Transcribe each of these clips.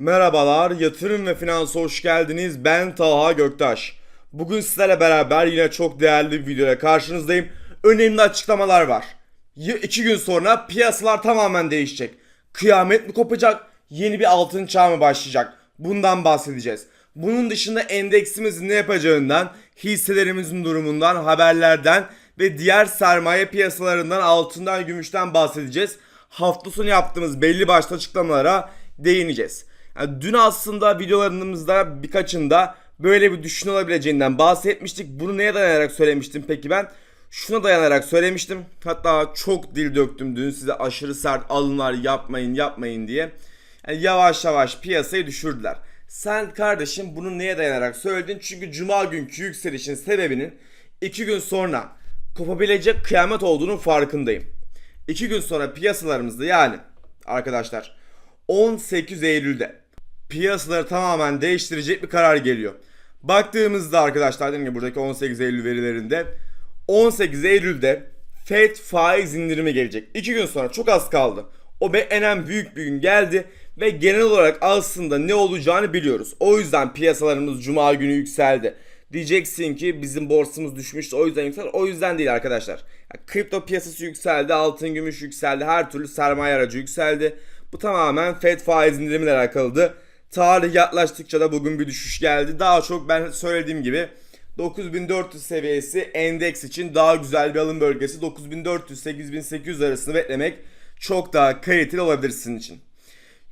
Merhabalar, yatırım ve finansa hoş geldiniz. Ben Talha Göktaş. Bugün sizlerle beraber yine çok değerli bir videoya karşınızdayım. Önemli açıklamalar var. İki gün sonra piyasalar tamamen değişecek. Kıyamet mi kopacak, yeni bir altın çağ mı başlayacak? Bundan bahsedeceğiz. Bunun dışında endeksimizin ne yapacağından, hisselerimizin durumundan, haberlerden ve diğer sermaye piyasalarından, altından, gümüşten bahsedeceğiz. Hafta sonu yaptığımız belli başlı açıklamalara değineceğiz. Yani dün aslında videolarımızda birkaçında böyle bir düşün olabileceğinden bahsetmiştik. Bunu neye dayanarak söylemiştim peki ben? Şuna dayanarak söylemiştim. Hatta çok dil döktüm dün size aşırı sert alımlar yapmayın yapmayın diye. Yani yavaş yavaş piyasayı düşürdüler. Sen kardeşim bunu neye dayanarak söyledin? Çünkü cuma günkü yükselişin sebebinin iki gün sonra kopabilecek kıyamet olduğunun farkındayım. İki gün sonra piyasalarımızda yani arkadaşlar 18 Eylül'de piyasaları tamamen değiştirecek bir karar geliyor. Baktığımızda arkadaşlar dediğim gibi buradaki 18 Eylül verilerinde 18 Eylül'de FED faiz indirimi gelecek. 2 gün sonra çok az kaldı. O beklenen büyük bir gün geldi ve genel olarak aslında ne olacağını biliyoruz. O yüzden piyasalarımız cuma günü yükseldi. Diyeceksin ki bizim borsamız düşmüştü o yüzden yükseldi. O yüzden değil arkadaşlar. Kripto piyasası yükseldi, altın gümüş yükseldi, her türlü sermaye aracı yükseldi. Bu tamamen FED faiz indirimiyle alakalıydı. Tarih yaklaştıkça da bugün bir düşüş geldi. Daha çok ben söylediğim gibi 9400 seviyesi endeks için daha güzel bir alım bölgesi. 9400-8800 arasını beklemek çok daha kaliteli olabilir sizin için.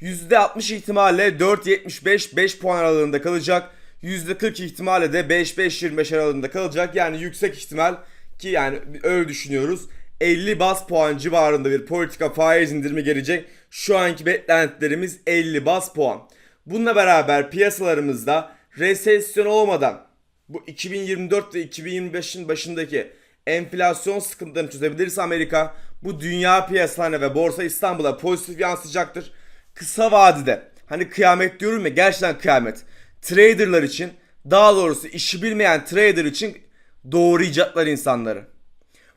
%60 ihtimalle 4.75 5 puan aralığında kalacak. %40 ihtimalle de 5-5-25 aralığında kalacak. Yani yüksek ihtimal ki yani öyle düşünüyoruz. 50 bas puan civarında bir politika faiz indirimi gelecek. Şu anki beklentilerimiz 50 bas puan. Bununla beraber piyasalarımızda resesyon olmadan bu 2024 ve 2025'in başındaki enflasyon sıkıntılarını çözebilirse Amerika bu dünya piyasalarına ve Borsa İstanbul'a pozitif yansıyacaktır. Kısa vadede hani kıyamet diyorum ya gerçekten kıyamet. Traderlar için daha doğrusu işi bilmeyen trader için doğrayacaklar insanları.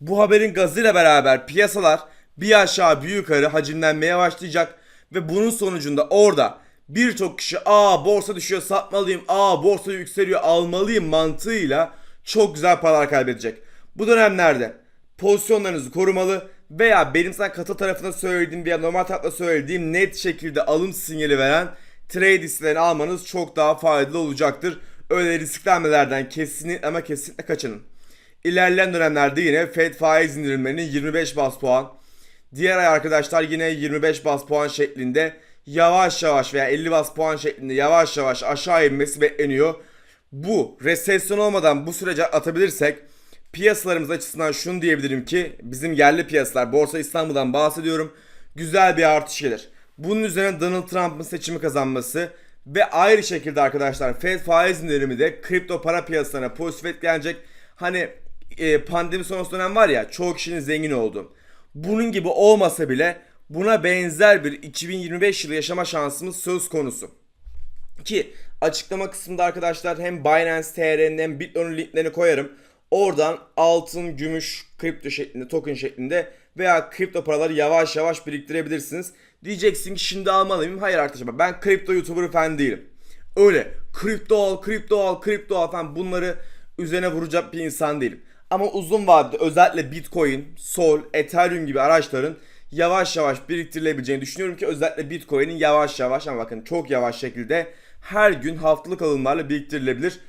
Bu haberin gazıyla beraber piyasalar bir aşağı bir yukarı hacimlenmeye başlayacak ve bunun sonucunda orada birçok kişi aa borsa düşüyor satmalıyım, aa borsa yükseliyor almalıyım mantığıyla çok güzel paralar kaybedecek. Bu dönemlerde pozisyonlarınızı korumalı veya benim sana katı tarafında söylediğim veya normal tarafta söylediğim net şekilde alım sinyali veren trade hisselerini almanız çok daha faydalı olacaktır. Öyle risklenmelerden kesinlikle ama kesinlikle kaçının. İlerleyen dönemlerde yine Fed faiz indirimlerinin 25 bas puan, diğer ay arkadaşlar yine 25 bas puan şeklinde yavaş yavaş veya 50 bas puan şeklinde yavaş yavaş aşağı inmesi bekleniyor. Bu resesyon olmadan bu sürece atabilirsek piyasalarımız açısından şunu diyebilirim ki bizim yerli piyasalar Borsa İstanbul'dan bahsediyorum güzel bir artış gelir. Bunun üzerine Donald Trump'ın seçimi kazanması ve ayrı şekilde arkadaşlar Fed faiz indirimi de kripto para piyasalarına pozitif etkilenecek. Hani e, pandemi sonrası dönem var ya çoğu kişinin zengin oldu. Bunun gibi olmasa bile buna benzer bir 2025 yılı yaşama şansımız söz konusu. Ki açıklama kısmında arkadaşlar hem Binance TR'nin hem Bitcoin'in linklerini koyarım. Oradan altın, gümüş, kripto şeklinde, token şeklinde veya kripto paraları yavaş yavaş biriktirebilirsiniz. Diyeceksin ki şimdi almalıyım. Hayır arkadaşlar ben kripto YouTuber falan değilim. Öyle kripto al, kripto al, kripto al falan bunları üzerine vuracak bir insan değilim. Ama uzun vadede özellikle Bitcoin, Sol, Ethereum gibi araçların yavaş yavaş biriktirilebileceğini düşünüyorum ki özellikle Bitcoin'in yavaş yavaş ama bakın çok yavaş şekilde her gün haftalık alımlarla biriktirilebilir.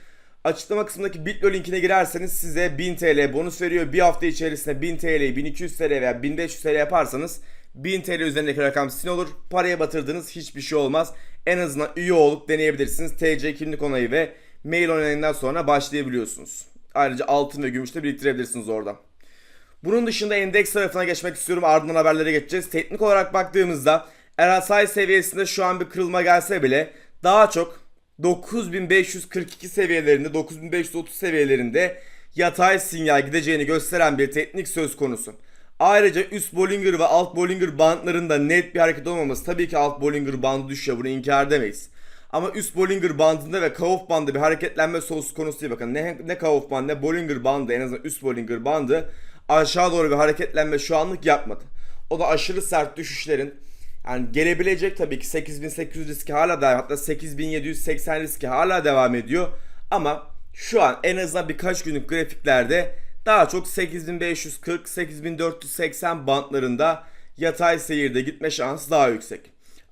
Açıklama kısmındaki Bitlo linkine girerseniz size 1000 TL bonus veriyor. Bir hafta içerisinde 1000 TL'yi 1200 TL veya 1500 TL yaparsanız 1000 TL üzerindeki rakam sizin olur. Paraya batırdığınız hiçbir şey olmaz. En azından üye olup deneyebilirsiniz. TC kimlik onayı ve mail onayından sonra başlayabiliyorsunuz. Ayrıca altın ve gümüş de biriktirebilirsiniz orada. Bunun dışında endeks tarafına geçmek istiyorum. Ardından haberlere geçeceğiz. Teknik olarak baktığımızda RSI seviyesinde şu an bir kırılma gelse bile daha çok 9542 seviyelerinde 9530 seviyelerinde yatay sinyal gideceğini gösteren bir teknik söz konusu. Ayrıca üst Bollinger ve alt Bollinger bandlarında net bir hareket olmaması tabii ki alt Bollinger bandı düşüyor bunu inkar edemeyiz. Ama üst Bollinger bandında ve Kauf bandı bir hareketlenme söz konusu değil bakın. Ne, ne Kauf bandı ne Bollinger bandı en azından üst Bollinger bandı aşağı doğru bir hareketlenme şu anlık yapmadı. O da aşırı sert düşüşlerin Yani gelebilecek tabii ki 8800 riski hala devam hatta 8780 riski hala devam ediyor. Ama şu an en azından birkaç günlük grafiklerde daha çok 8540 8480 bantlarında yatay seyirde gitme şansı daha yüksek.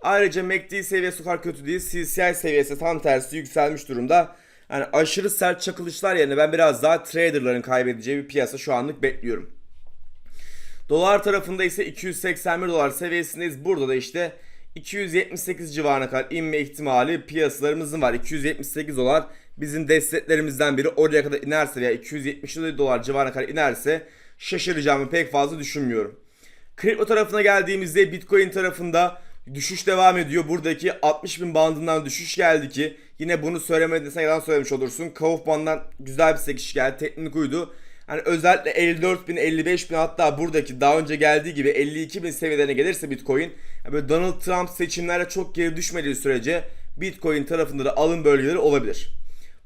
Ayrıca MACD seviyesi kadar kötü değil. CCI seviyesi tam tersi yükselmiş durumda. Yani aşırı sert çakılışlar yerine ben biraz daha traderların kaybedeceği bir piyasa şu anlık bekliyorum. Dolar tarafında ise 281 dolar seviyesindeyiz. Burada da işte 278 civarına kadar inme ihtimali piyasalarımızın var. 278 dolar bizim desteklerimizden biri. Oraya kadar inerse veya 270 dolar civarına kadar inerse şaşıracağımı pek fazla düşünmüyorum. Kripto tarafına geldiğimizde Bitcoin tarafında düşüş devam ediyor. Buradaki 60 bin bandından düşüş geldi ki yine bunu söylemediysen yalan söylemiş olursun. Kaufman'dan güzel bir sekiş geldi. Teknik uydu. Hani özellikle 54 bin, 55 bin hatta buradaki daha önce geldiği gibi 52 bin seviyelerine gelirse Bitcoin yani böyle Donald Trump seçimlere çok geri düşmediği sürece Bitcoin tarafında da alım bölgeleri olabilir.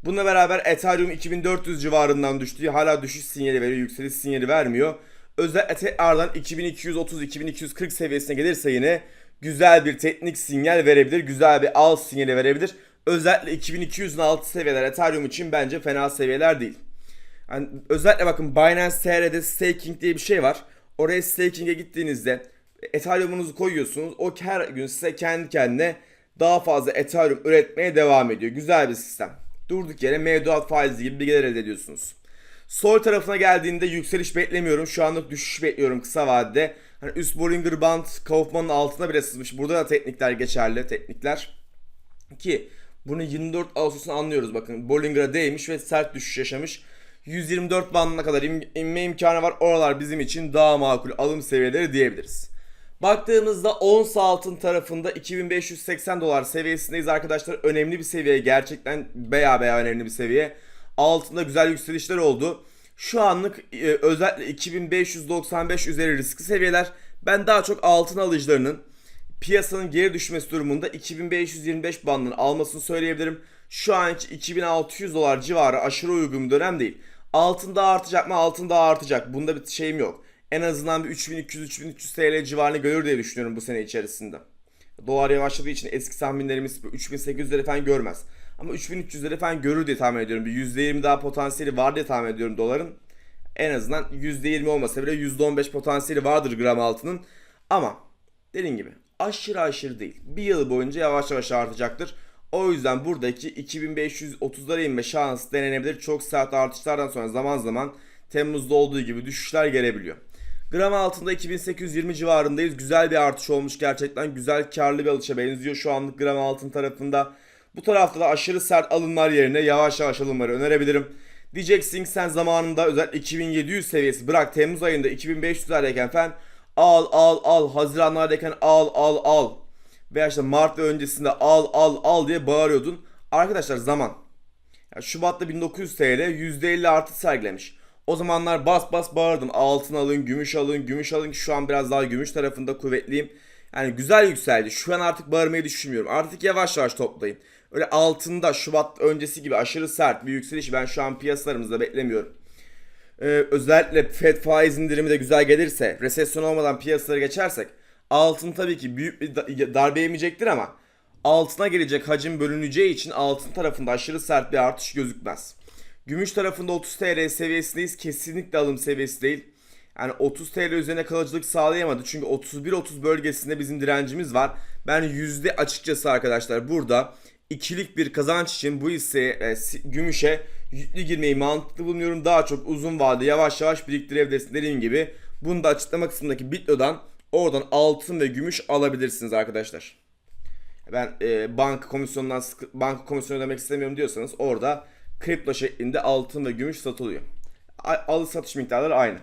Bununla beraber Ethereum 2400 civarından düştü. Hala düşüş sinyali veriyor, yükseliş sinyali vermiyor. Özellikle tekrardan 2230-2240 seviyesine gelirse yine güzel bir teknik sinyal verebilir. Güzel bir al sinyali verebilir. Özellikle 2200'ün altı seviyeler Ethereum için bence fena seviyeler değil. Yani özellikle bakın Binance TR'de staking diye bir şey var. Oraya staking'e gittiğinizde Ethereum'unuzu koyuyorsunuz. O her gün size kendi kendine daha fazla Ethereum üretmeye devam ediyor. Güzel bir sistem. Durduk yere mevduat faizi gibi bilgiler elde ediyorsunuz. Sol tarafına geldiğinde yükseliş beklemiyorum. Şu anlık düşüş bekliyorum kısa vadede. Hani üst Bollinger Band Kaufman'ın altına bile sızmış. Burada da teknikler geçerli. Teknikler. Ki bunu 24 Ağustos'un anlıyoruz bakın. Bollinger'a değmiş ve sert düşüş yaşamış. 124 bandına kadar in- inme imkanı var. Oralar bizim için daha makul alım seviyeleri diyebiliriz. Baktığımızda ons altın tarafında 2580 dolar seviyesindeyiz arkadaşlar. Önemli bir seviye gerçekten baya baya önemli bir seviye. Altında güzel yükselişler oldu. Şu anlık e, özellikle 2595 üzeri riskli seviyeler. Ben daha çok altın alıcılarının piyasanın geri düşmesi durumunda 2525 bandını almasını söyleyebilirim. Şu anki 2600 dolar civarı aşırı uygun bir dönem değil. Altın daha artacak mı? Altın daha artacak. Bunda bir şeyim yok. En azından bir 3200-3300 TL civarını görür diye düşünüyorum bu sene içerisinde. Dolar yavaşladığı için eski tahminlerimiz 3800'leri falan görmez. Ama 3300'leri falan görür diye tahmin ediyorum. Bir %20 daha potansiyeli var diye tahmin ediyorum doların. En azından %20 olmasa bile %15 potansiyeli vardır gram altının. Ama dediğim gibi aşırı aşırı değil. Bir yıl boyunca yavaş yavaş artacaktır. O yüzden buradaki 2530'lara inme şansı denenebilir. Çok sert artışlardan sonra zaman zaman Temmuz'da olduğu gibi düşüşler gelebiliyor. Gram altında 2820 civarındayız. Güzel bir artış olmuş gerçekten. Güzel karlı bir alışa benziyor şu anlık gram altın tarafında. Bu tarafta da aşırı sert alımlar yerine yavaş yavaş alımları önerebilirim. Diyeceksin sen zamanında özellikle 2700 seviyesi bırak Temmuz ayında 2500'lerdeyken falan al al al Haziranlardayken al al al veya işte Mart ve öncesinde al al al diye bağırıyordun. Arkadaşlar zaman. Yani Şubat'ta 1900 TL %50 artı sergilemiş. O zamanlar bas bas bağırdım. Altın alın, gümüş alın, gümüş alın ki şu an biraz daha gümüş tarafında kuvvetliyim. Yani güzel yükseldi. Şu an artık bağırmayı düşünmüyorum. Artık yavaş yavaş toplayın. Öyle altında Şubat öncesi gibi aşırı sert bir yükseliş ben şu an piyasalarımızda beklemiyorum. Ee, özellikle Fed faiz indirimi de güzel gelirse, resesyon olmadan piyasaları geçersek altın tabii ki büyük bir da- darbe yemeyecektir ama altına gelecek hacim bölüneceği için altın tarafında aşırı sert bir artış gözükmez. Gümüş tarafında 30 TL seviyesindeyiz. Kesinlikle alım seviyesi değil. Yani 30 TL üzerine kalıcılık sağlayamadı. Çünkü 31-30 bölgesinde bizim direncimiz var. Ben yüzde açıkçası arkadaşlar burada ikilik bir kazanç için bu hisseye e, gümüşe yüklü girmeyi mantıklı bulunuyorum. Daha çok uzun vade yavaş yavaş biriktirebilirsin dediğim gibi. Bunu da açıklama kısmındaki Bitlo'dan oradan altın ve gümüş alabilirsiniz arkadaşlar. Ben e, banka komisyonundan sıkı- banka komisyonu ödemek istemiyorum diyorsanız orada kripto şeklinde altın ve gümüş satılıyor. Alış satış miktarları aynı.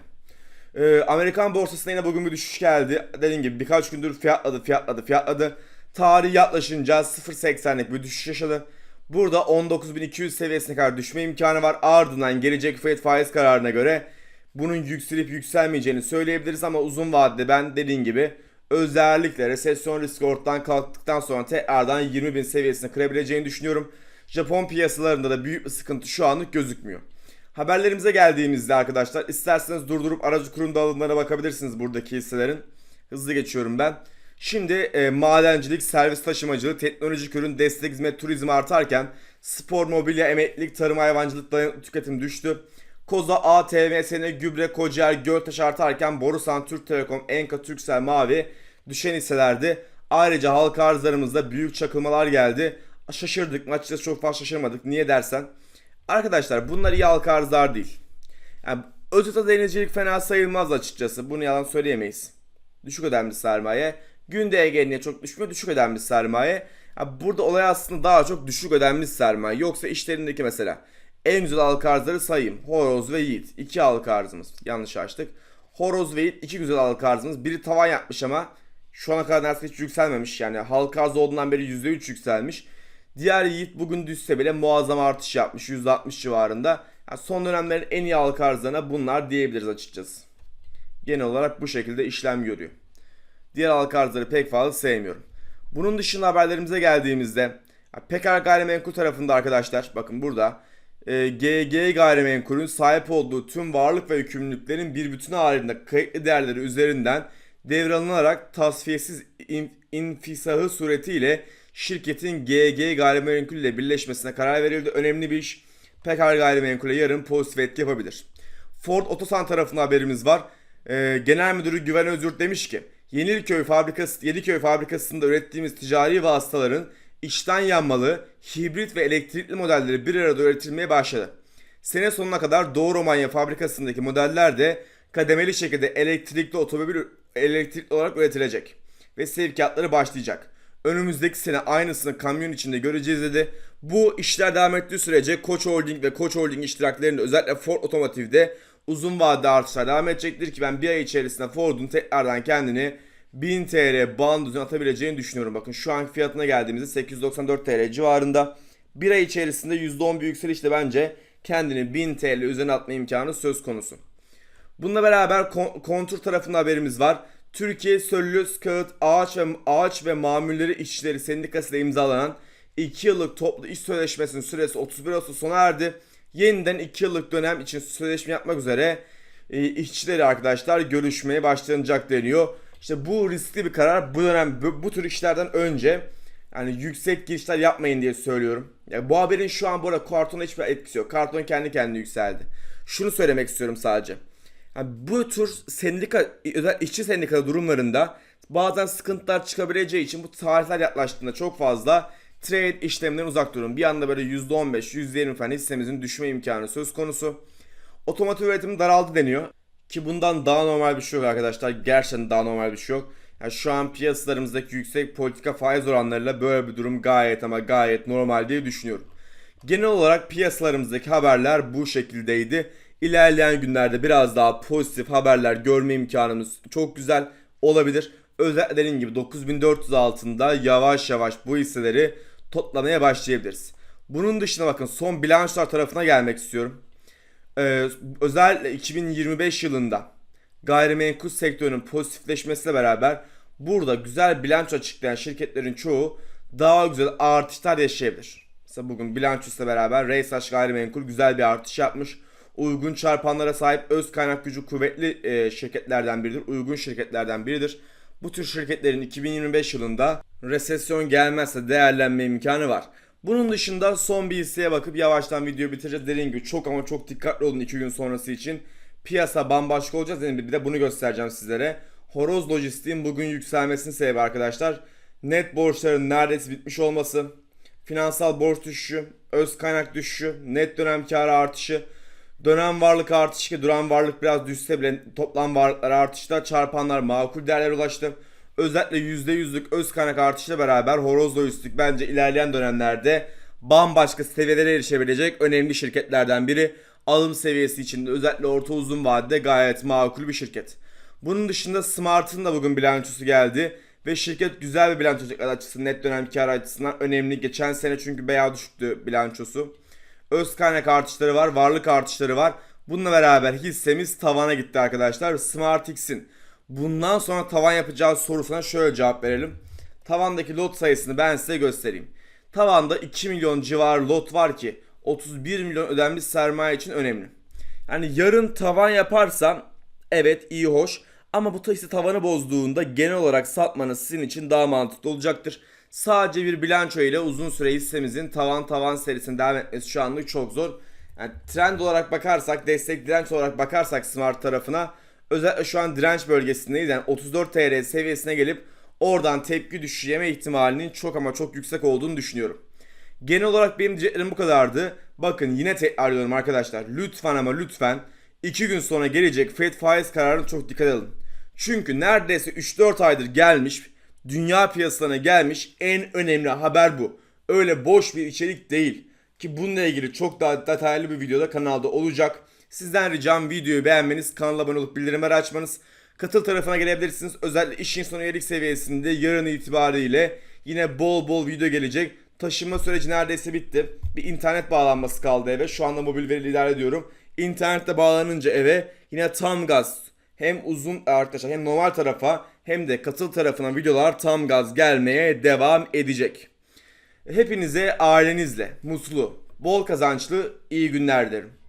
Ee, Amerikan borsasına yine bugün bir düşüş geldi. Dediğim gibi birkaç gündür fiyatladı, fiyatladı, fiyatladı. Tarih yaklaşınca 0.80'lik bir düşüş yaşadı. Burada 19.200 seviyesine kadar düşme imkanı var. Ardından gelecek Fed faiz kararına göre bunun yükselip yükselmeyeceğini söyleyebiliriz ama uzun vadede ben dediğim gibi özellikle resesyon riski ortadan kalktıktan sonra tekrardan 20.000 seviyesini kırabileceğini düşünüyorum. Japon piyasalarında da büyük bir sıkıntı şu anlık gözükmüyor. Haberlerimize geldiğimizde arkadaşlar isterseniz durdurup aracı kurumda alımlarına bakabilirsiniz buradaki hisselerin. Hızlı geçiyorum ben. Şimdi e, madencilik, servis taşımacılık, teknolojik ürün, destek hizmet, turizm artarken spor, mobilya, emeklilik, tarım, hayvancılık, tüketim düştü. Koza, ATV, Sene, Gübre, Kocaer, Göltaş artarken Borusan, Türk Telekom, Enka, Türksel, Mavi düşen hisselerdi. Ayrıca halka arzlarımızda büyük çakılmalar geldi. Şaşırdık mı? Açıkçası çok fazla şaşırmadık. Niye dersen. Arkadaşlar bunlar iyi halka arzlar değil. Yani özete denizcilik fena sayılmaz açıkçası. Bunu yalan söyleyemeyiz. Düşük ödemli sermaye. Günde Ege'ye çok düşmüyor. Düşük ödemli sermaye. Ya burada olay aslında daha çok düşük ödemli sermaye. Yoksa işlerindeki mesela en güzel halka arzları sayayım. Horoz ve Yiğit. İki halka arzımız. Yanlış açtık. Horoz ve Yiğit iki güzel halka arzımız. Biri tavan yapmış ama şu ana kadar neredeyse hiç yükselmemiş. Yani halka arz olduğundan beri %3 yükselmiş. Diğer Yiğit bugün düşse bile muazzam artış yapmış %60 civarında. Yani son dönemlerin en iyi halka arzlarına bunlar diyebiliriz açıkçası. Genel olarak bu şekilde işlem görüyor. Diğer halka arzları pek fazla sevmiyorum. Bunun dışında haberlerimize geldiğimizde Pekar Gayrimenkul tarafında arkadaşlar bakın burada e, GG Gayrimenkul'ün sahip olduğu tüm varlık ve yükümlülüklerin bir bütün halinde kayıtlı değerleri üzerinden devralınarak tasfiyesiz in, infisahı suretiyle şirketin GG Gayrimenkul ile birleşmesine karar verildi. Önemli bir iş. Pekar Gayrimenkul'e yarın pozitif etki yapabilir. Ford Otosan tarafında haberimiz var. Ee, Genel Müdürü Güven Özgür demiş ki Yeniköy fabrikası Yeniköy fabrikasında ürettiğimiz ticari vasıtaların içten yanmalı, hibrit ve elektrikli modelleri bir arada üretilmeye başladı. Sene sonuna kadar Doğu Romanya fabrikasındaki modeller de kademeli şekilde elektrikli otomobil elektrikli olarak üretilecek ve sevkiyatları başlayacak. Önümüzdeki sene aynısını kamyon içinde göreceğiz dedi. Bu işler devam ettiği sürece Koç Holding ve Koç Holding iştiraklerinde özellikle Ford Otomotiv'de uzun vadede artışlar devam edecektir ki ben bir ay içerisinde Ford'un tekrardan kendini 1000 TL bandına atabileceğini düşünüyorum. Bakın şu an fiyatına geldiğimizde 894 TL civarında. Bir ay içerisinde %10 bir yükselişle bence kendini 1000 TL üzerine atma imkanı söz konusu. Bununla beraber kon- kontur tarafında haberimiz var. Türkiye Söllüs Kağıt Ağaç ve Ağaç ve Mamulleri İşçileri Sendikası ile imzalanan 2 yıllık toplu iş sözleşmesinin süresi 31 Ağustos sona erdi. Yeniden 2 yıllık dönem için sözleşme yapmak üzere e, işçileri arkadaşlar görüşmeye başlanacak deniyor. İşte bu riskli bir karar. Bu dönem bu, bu tür işlerden önce yani yüksek girişler yapmayın diye söylüyorum. Yani bu haberin şu an bu arada kartona hiçbir etkisi yok. Karton kendi kendine yükseldi. Şunu söylemek istiyorum sadece. Yani bu tür sendika, özel işçi sendika durumlarında bazen sıkıntılar çıkabileceği için bu tarihler yaklaştığında çok fazla trade işlemlerinden uzak durun. Bir anda böyle %15, %20 falan hissemizin düşme imkanı söz konusu. Otomotiv üretimi daraldı deniyor. Ki bundan daha normal bir şey yok arkadaşlar. Gerçekten daha normal bir şey yok. Yani şu an piyasalarımızdaki yüksek politika faiz oranlarıyla böyle bir durum gayet ama gayet normal diye düşünüyorum. Genel olarak piyasalarımızdaki haberler bu şekildeydi. İlerleyen günlerde biraz daha pozitif haberler görme imkanımız çok güzel olabilir. Özellikle dediğim gibi 9400 altında yavaş yavaş bu hisseleri toplamaya başlayabiliriz. Bunun dışında bakın son bilançolar tarafına gelmek istiyorum. Ee, özellikle 2025 yılında gayrimenkul sektörünün pozitifleşmesiyle beraber burada güzel bilanço açıklayan şirketlerin çoğu daha güzel artışlar yaşayabilir. Mesela bugün bilançosuyla beraber Reysaş Gayrimenkul güzel bir artış yapmış. Uygun çarpanlara sahip öz kaynak gücü kuvvetli e, şirketlerden biridir. Uygun şirketlerden biridir. Bu tür şirketlerin 2025 yılında resesyon gelmezse değerlenme imkanı var. Bunun dışında son bir hisseye bakıp yavaştan videoyu bitireceğiz. Dediğim gibi çok ama çok dikkatli olun 2 gün sonrası için. Piyasa bambaşka olacak. Dediğim bir de bunu göstereceğim sizlere. Horoz Lojistik'in bugün yükselmesinin sebebi arkadaşlar. Net borçların neredeyse bitmiş olması. Finansal borç düşüşü, öz kaynak düşüşü, net dönem karı artışı, dönem varlık artışı duran varlık biraz düşse bile toplam varlıklar artışta çarpanlar makul değerlere ulaştı. Özellikle %100'lük öz kaynak artışla beraber Horoz Lojistik bence ilerleyen dönemlerde bambaşka seviyelere erişebilecek önemli şirketlerden biri. Alım seviyesi için de özellikle orta uzun vadede gayet makul bir şirket. Bunun dışında Smart'ın da bugün bilançosu geldi. Ve şirket güzel bir bilanço açısından net dönem kar açısından önemli. Geçen sene çünkü bayağı düşüktü bilançosu. Öz kaynak artışları var, varlık artışları var. Bununla beraber hissemiz tavana gitti arkadaşlar. SmartX'in bundan sonra tavan yapacağı sorusuna şöyle cevap verelim. Tavandaki lot sayısını ben size göstereyim. Tavanda 2 milyon civarı lot var ki 31 milyon ödenmiş sermaye için önemli. Yani yarın tavan yaparsam evet iyi hoş Ama bu taşı tavanı bozduğunda genel olarak satmanız sizin için daha mantıklı olacaktır. Sadece bir bilanço ile uzun süre hissemizin tavan tavan serisinin devam etmesi şu anlık çok zor. Yani trend olarak bakarsak, destek direnç olarak bakarsak Smart tarafına özellikle şu an direnç bölgesindeyiz. Yani 34 TL seviyesine gelip oradan tepki düşüşü yeme ihtimalinin çok ama çok yüksek olduğunu düşünüyorum. Genel olarak benim diyeceklerim bu kadardı. Bakın yine tekrarlıyorum arkadaşlar. Lütfen ama lütfen 2 gün sonra gelecek Fed faiz kararını çok dikkat edin. Çünkü neredeyse 3-4 aydır gelmiş, dünya piyasalarına gelmiş en önemli haber bu. Öyle boş bir içerik değil. Ki bununla ilgili çok daha detaylı bir videoda kanalda olacak. Sizden ricam videoyu beğenmeniz, kanala abone olup bildirimleri açmanız. Katıl tarafına gelebilirsiniz. Özellikle işin sonu üyelik seviyesinde yarın itibariyle yine bol bol video gelecek. Taşınma süreci neredeyse bitti. Bir internet bağlanması kaldı eve. Şu anda mobil veri idare ediyorum. İnternette bağlanınca eve yine tam gaz hem uzun arkadaşlar hem normal tarafa hem de katıl tarafına videolar tam gaz gelmeye devam edecek. Hepinize ailenizle mutlu, bol kazançlı iyi günler dilerim.